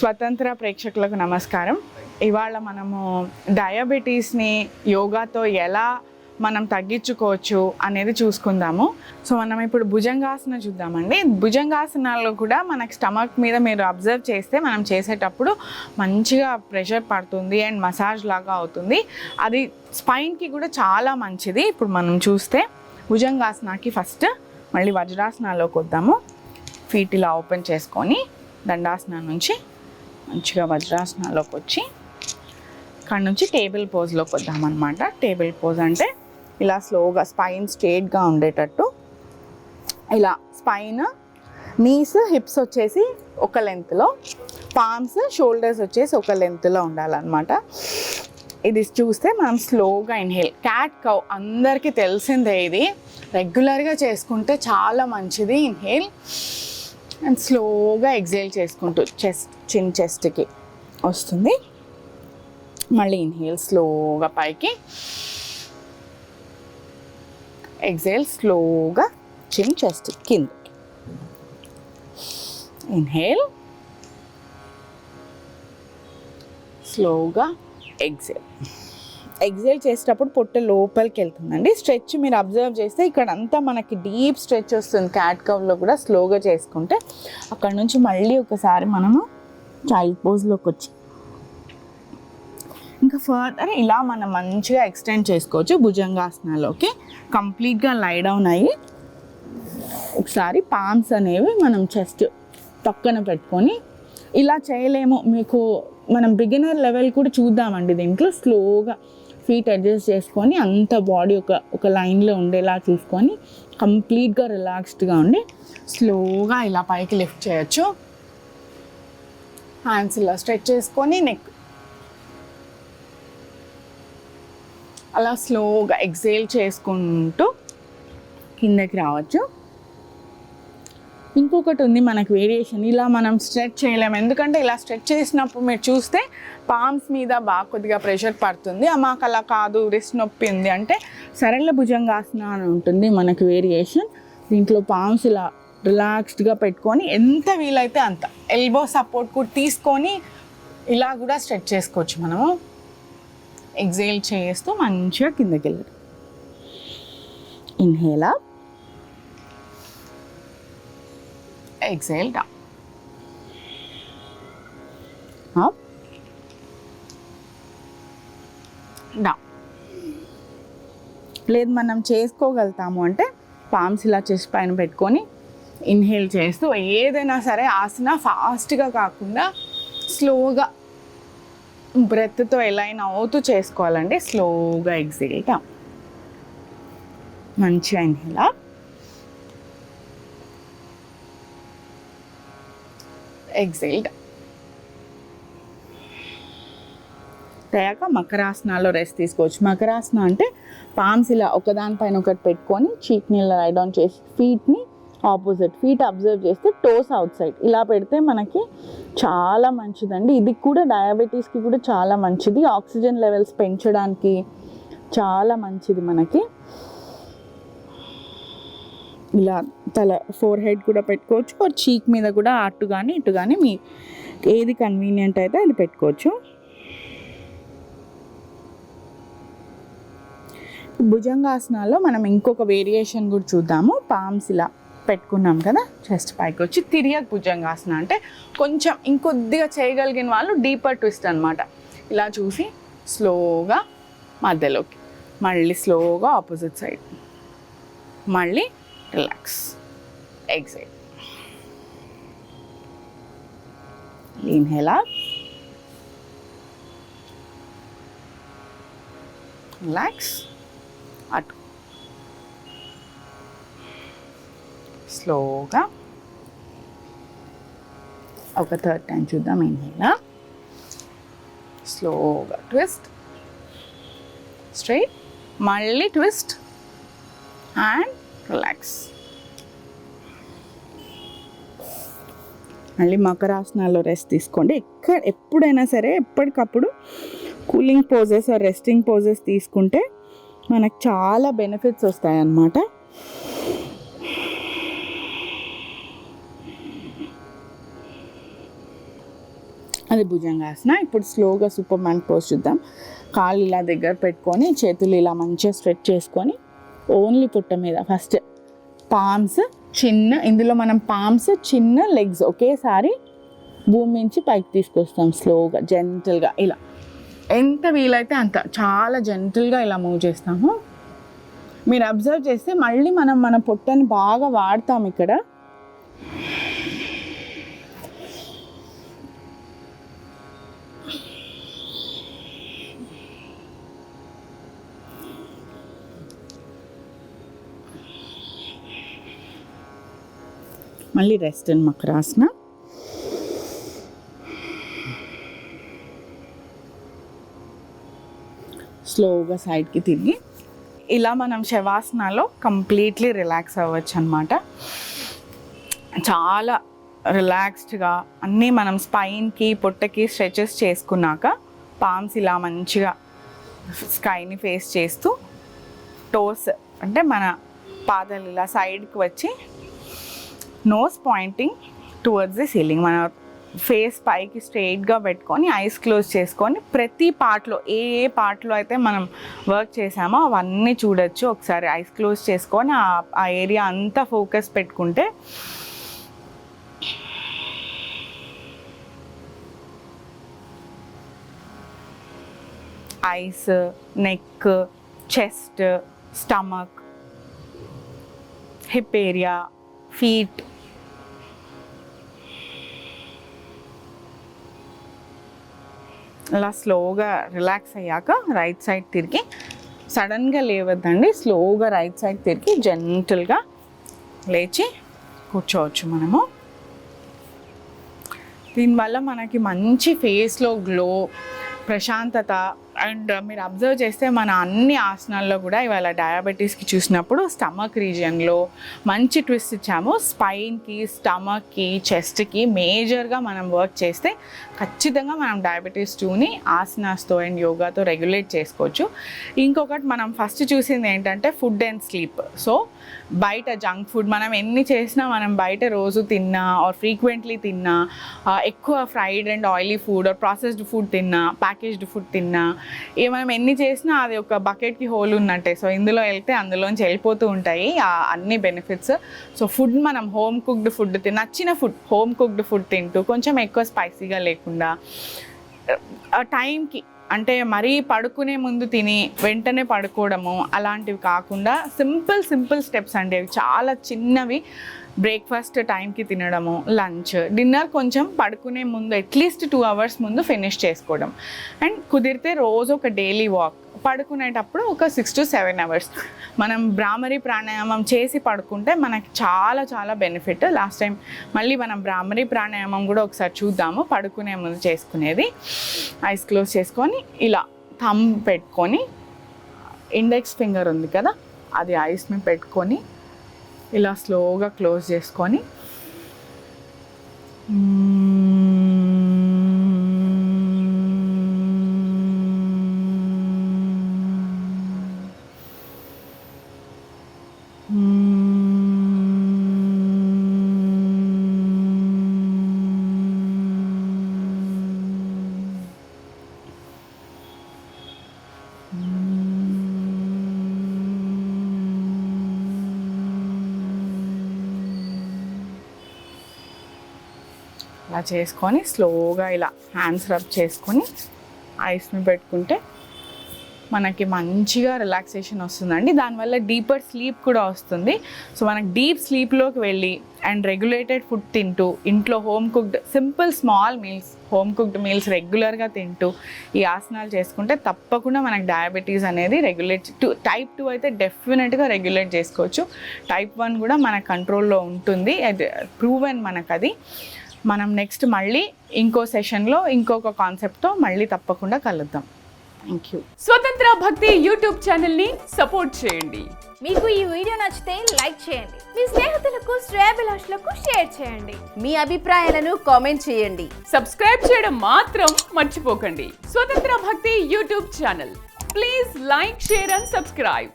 స్వతంత్ర ప్రేక్షకులకు నమస్కారం. ఇవాళ మనము డయాబెటీస్ని యోగాతో ఎలా మనం తగ్గించుకోవచ్చు అనేది చూసుకుందాము. సో మనం ఇప్పుడు భుజంగాసన చూద్దామండి. భుజంగాసనాల్లో కూడా మనకి స్టమక్ మీద మీరు అబ్జర్వ్ చేస్తే మనం చేసేటప్పుడు మంచిగా ప్రెషర్ పడుతుంది అండ్ మసాజ్ లాగా అవుతుంది. అది స్పైన్కి కూడా చాలా మంచిది. ఇప్పుడు మనం చూస్తే భుజంగాసనాకి ఫస్ట్ మళ్ళీ వజ్రాసనాలోకి వద్దాము. ఫీట్ ఇలా ఓపెన్ చేసుకొని దండాసనం నుంచి మంచిగా వజ్రాసనాలోకి వచ్చి ఇక్కడ నుంచి టేబుల్ పోజ్లోకి వద్దామన్నమాట. టేబుల్ పోజ్ అంటే ఇలా స్లోగా స్పైన్ స్ట్రేట్గా ఉండేటట్టు ఇలా స్పైన్ నీస్ హిప్స్ వచ్చేసి ఒక లెంత్లో పామ్స్ షోల్డర్స్ వచ్చేసి ఒక లెంత్లో ఉండాలన్నమాట. ఇది చూస్తే మనం స్లోగా ఇన్హేల్. క్యాట్ కౌ అందరికీ తెలిసిందే ఇది. రెగ్యులర్గా చేసుకుంటే చాలా మంచిది. ఇన్హేల్. అండ్ స్లోగా ఎగ్జైల్ చేసుకుంటూ చెస్ట్ చిన్ చెస్ట్కి వస్తుంది. మళ్ళీ ఇన్హేల్ స్లోగా పైకి. ఎగ్జైల్ స్లోగా చిన్ చెస్ట్ కింద. ఇన్హేల్ స్లోగా ఎగ్జైల్ ఎగ్జైల్ చేసేటప్పుడు పొట్ట లోపలికి వెళ్తుందండి స్ట్రెచ్ మీరు అబ్జర్వ్ చేస్తే ఇక్కడ అంతా మనకి డీప్ స్ట్రెచ్ వస్తుంది. క్యాట్ కవ్లో కూడా స్లోగా చేసుకుంటే అక్కడ నుంచి మళ్ళీ ఒకసారి మనము చైల్డ్ పోజ్లోకి వచ్చి ఇంకా ఫర్దర్ ఇలా మనం మంచిగా ఎక్స్టెండ్ చేసుకోవచ్చు భుజంగాసనాలోకి కంప్లీట్గా లై డౌన్ అయ్యి ఒకసారి పామ్స్ అనేవి మనం చెస్ట్ పక్కన పెట్టుకొని ఇలా చేయలేము. మీకు మనం బిగినర్ లెవెల్ కూడా చూద్దామండి దీంట్లో. స్లోగా ఫీట్ అడ్జస్ట్ చేసుకొని అంత బాడీ ఒక ఒక లైన్లో ఉండేలా చూసుకొని కంప్లీట్గా రిలాక్స్డ్గా ఉండి స్లోగా ఇలా పైకి లిఫ్ట్ చేయొచ్చు. హ్యాండ్స్ ఇలా స్ట్రెచ్ చేసుకొని నెక్ అలా స్లోగా ఎక్సేల్ చేసుకుంటూ కిందకి రావచ్చు. ఇంకొకటి ఉంది మనకు వేరియేషన్ ఇలా మనం స్ట్రెచ్ చేయలేము. ఎందుకంటే ఇలా స్ట్రెచ్ చేసినప్పుడు మీరు చూస్తే పామ్స్ మీద బాగా కొద్దిగా ప్రెషర్ పడుతుంది. మాకు అలా కాదు రిస్ట్ నొప్పి ఉంది. అంటే సరళ భుజంగాసన అని ఉంటుంది మనకు వేరియేషన్ దీంట్లో పామ్స్ ఇలా రిలాక్స్డ్గా పెట్టుకొని ఎంత వీలైతే అంత ఎల్బో సపోర్ట్ కూడా తీసుకొని ఇలా కూడా స్ట్రెచ్ చేసుకోవచ్చు మనము. ఎగ్జైల్ చేస్తూ మంచిగా కిందకి వెళ్ళారు ఇన్హేలా exhale down. Up. Down. లేదు మనం చేసుకోగలుగుతాము అంటే పామ్స్ ఇలా చెస్ట్ పైన పెట్టుకొని ఇన్హేల్ చేస్తూ ఏదైనా సరే ఆసన ఫాస్ట్గా కాకుండా స్లోగా బ్రెత్తో ఎలా అయినా అవుతూ చేసుకోవాలండి స్లోగా ఎగ్జైల్ డౌన్ మంచిగా ఇన్హేల్ అప్ ఎగ్జైల్డ్ అయ్యాక మకరాసనాల్లో రెస్ట్ తీసుకోవచ్చు. మకరాసన అంటే పామ్స్ ఇలా ఒకదానిపైన ఒకటి పెట్టుకొని చీక్ని ఇలా రైడ్ ఆన్ చేసి ఫీట్ని ఆపోజిట్ ఫీట్ అబ్జర్వ్ చేస్తే టోస్ అవుట్ సైడ్ ఇలా పెడితే మనకి చాలా మంచిదండి. ఇది కూడా డయాబెటీస్కి కూడా చాలా మంచిది. ఆక్సిజన్ లెవెల్స్ పెంచడానికి చాలా మంచిది మనకి. ఇలా తల ఫోర్ హెడ్ కూడా పెట్టుకోవచ్చు ఒక చీక్ మీద కూడా అటు కానీ ఇటు కానీ మీ ఏది కన్వీనియంట్ అయితే అది పెట్టుకోవచ్చు. భుజంగాసనాల్లో మనం ఇంకొక వేరియేషన్ కూడా చూద్దాము. పామ్స్ ఇలా పెట్టుకున్నాం కదా చెస్ట్ పైకి వచ్చి తిరియక్ భుజంగాసన. అంటే కొంచెం ఇంకొద్దిగా చేయగలిగిన వాళ్ళు డీపర్ ట్విస్ట్ అనమాట ఇలా చూసి స్లోగా మధ్యలోకి మళ్ళీ స్లోగా ఆపోజిట్ సైడ్ మళ్ళీ relax exhale inhale up relax అటు స్లోగా ఒక థర్డ్ టైం చూద్దాం ఇన్హేల్ స్లోగా ట్విస్ట్ స్ట్రైట్ మళ్ళీ ట్విస్ట్ అండ్ రిలాక్స్ మళ్ళీ మకరాసనాల్లో రెస్ట్ తీసుకోండి. ఎక్కడ ఎప్పుడైనా సరే ఎప్పటికప్పుడు కూలింగ్ పోజెస్ రెస్టింగ్ పోజెస్ తీసుకుంటే మనకు చాలా బెనిఫిట్స్ వస్తాయన్నమాట. అది భుజంగాసన. ఇప్పుడు స్లోగా సూపర్ మ్యాన్ పోజ్ చూద్దాం. కాళ్ళు ఇలా దగ్గర పెట్టుకొని చేతులు ఇలా మంచిగా స్ట్రెచ్ చేసుకొని ఓన్లీ పుట్ట మీద. ఫస్ట్ పామ్స్ చిన్న ఇందులో మనం పామ్స్ చిన్న లెగ్స్ ఒకేసారి భూమి నుంచి పైకి తీసుకొస్తాం స్లోగా జెంటల్గా ఇలా. ఎంత వీలైతే అంత చాలా జెంటల్గా ఇలా మూవ్ చేస్తాము. మీరు అబ్జర్వ్ చేస్తే మళ్ళీ మనం మన పొట్టని బాగా వాడతాం ఇక్కడ. మళ్ళీ రెస్ట్ అండ్ మకరాసన స్లోగా సైడ్కి తిరిగి. ఇలా మనం శవాసనలో కంప్లీట్లీ రిలాక్స్ అవ్వచ్చు అనమాట చాలా రిలాక్స్డ్గా అన్నీ మనం స్పైన్కి పొట్టకి స్ట్రెచెస్ చేసుకున్నాక పామ్స్ ఇలా మంచిగా స్కైని ఫేస్ చేస్తూ టోస్ అంటే మన పాదాలు ఇలా సైడ్కి వచ్చి nose pointing towards the ceiling మన ఫేస్ పైకి స్ట్రెయిట్గా పెట్టుకొని ఐస్ క్లోజ్ చేసుకొని ప్రతి పార్ట్లో ఏ ఏ పార్ట్లో అయితే మనం వర్క్ చేసామో అవన్నీ చూడొచ్చు. ఒకసారి ఐస్ క్లోజ్ చేసుకొని ఆ- ఆ ఏరియా అంతా ఫోకస్ పెట్టుకుంటే eyes neck chest stomach hip area feet అలా స్లోగా రిలాక్స్ అయ్యాక రైట్ సైడ్ తిరిగి సడన్గా లేవద్దండి స్లోగా రైట్ సైడ్ తిరిగి జెంటల్గా లేచి కూర్చోవచ్చు మనము. దీనివల్ల మనకి మంచి ఫేస్లో గ్లో ప్రశాంతత అండ్ మీరు అబ్జర్వ్ చేస్తే మన అన్ని ఆసనాల్లో కూడా ఇవాళ డయాబెటీస్కి చూసినప్పుడు స్టమక్ రీజియన్లో మంచి ట్విస్ట్ ఇచ్చాము. స్పైన్కి స్టమక్కి చెస్ట్కి మేజర్గా మనం వర్క్ చేస్తే ఖచ్చితంగా మనం డయాబెటీస్ టూని ఆసనాస్తో అండ్ యోగాతో రెగ్యులేట్ చేసుకోవచ్చు. ఇంకొకటి మనం ఫస్ట్ చూసింది ఏంటంటే ఫుడ్ అండ్ స్లీప్. సో బయట జంక్ ఫుడ్ మనం ఎన్ని చేసినా మనం బయట రోజు తిన్నా ఆర్ ఫ్రీక్వెంట్లీ తిన్నా ఎక్కువ fried and oily food or processed food తిన్నా ప్యాకేజ్డ్ ఫుడ్ తిన్నా ఇక మనం ఎన్ని చేసినా అది ఒక బకెట్కి హోల్ ఉన్నట్టే. సో ఇందులో వెళ్తే అందులోంచి వెళ్ళిపోతూ ఉంటాయి. ఆ అన్ని బెనిఫిట్స్. సో ఫుడ్ మనం హోమ్ కుక్డ్ ఫుడ్ తి నచ్చిన ఫుడ్ హోమ్ కుక్డ్ ఫుడ్ తింటూ కొంచెం ఎక్కువ స్పైసీగా లేకుండా టైంకి అంటే మరీ పడుకునే ముందు తిని వెంటనే పడుకోవడము అలాంటివి కాకుండా సింపుల్ సింపుల్ స్టెప్స్ అండి. అవి చాలా చిన్నవి. బ్రేక్ఫాస్ట్ టైంకి తినడము లంచ్ డిన్నర్ కొంచెం పడుకునే ముందు అట్లీస్ట్ టూ అవర్స్ ముందు ఫినిష్ చేసుకోవడం. అండ్ కుదిరితే రోజు ఒక డైలీ వాక్ పడుకునేటప్పుడు ఒక సిక్స్ టు సెవెన్ అవర్స్ మనం బ్రాహ్మరి ప్రాణాయామం చేసి పడుకుంటే మనకి చాలా చాలా బెనిఫిట్ లాస్ట్ టైం మళ్ళీ మనం బ్రాహ్మరి ప్రాణాయామం కూడా ఒకసారి చూద్దాము. పడుకునే ముందు చేసుకునేది. ఐస్ క్లోజ్ చేసుకొని ఇలా థమ్ పెట్టుకొని ఇండెక్స్ ఫింగర్ ఉంది కదా అది ఐస్ మీద పెట్టుకొని ఇలా స్లోగా క్లోజ్ చేసుకొని. అలా చేసుకొని స్లోగా ఇలా హ్యాండ్స్ రబ్ చేసుకొని ఐస్ని పెట్టుకుంటే మనకి మంచిగా రిలాక్సేషన్ వస్తుందండి. దానివల్ల డీపర్ స్లీప్ కూడా వస్తుంది. సో మనకి డీప్ స్లీప్లోకి వెళ్ళి అండ్ రెగ్యులేటెడ్ ఫుడ్ తింటూ ఇంట్లో home cooked simple small meals home cooked meals రెగ్యులర్గా తింటూ ఈ ఆసనాలు చేసుకుంటే తప్పకుండా మనకి డయాబెటీస్ అనేది రెగ్యులేట్ టూ టైప్ టూ అయితే డెఫినెట్గా రెగ్యులేట్ చేసుకోవచ్చు. టైప్ వన్ కూడా మన కంట్రోల్లో ఉంటుంది. అది ప్రూవెన్ మనకు అది మనం నెక్స్ట్ మళ్ళీ ఇంకో సెషన్లో ఇంకొక కాన్సెప్ట్తో మళ్ళీ తప్పకుండా కలుద్దాం. థ్యాంక్ యూ స్వతంత్ర భక్తి యూట్యూబ్ ఛానల్ని సపోర్ట్ చేయండి. మీకు ఈ వీడియో నచ్చితే లైక్ చేయండి. మీ స్నేహితులకు శ్రేయాభిలాషులకు షేర్ చేయండి. మీ అభిప్రాయాలను కామెంట్ చేయండి. సబ్స్క్రైబ్ చేయడం మాత్రం మర్చిపోకండి. Swatantra Bhakti YouTube channel. Please like share and subscribe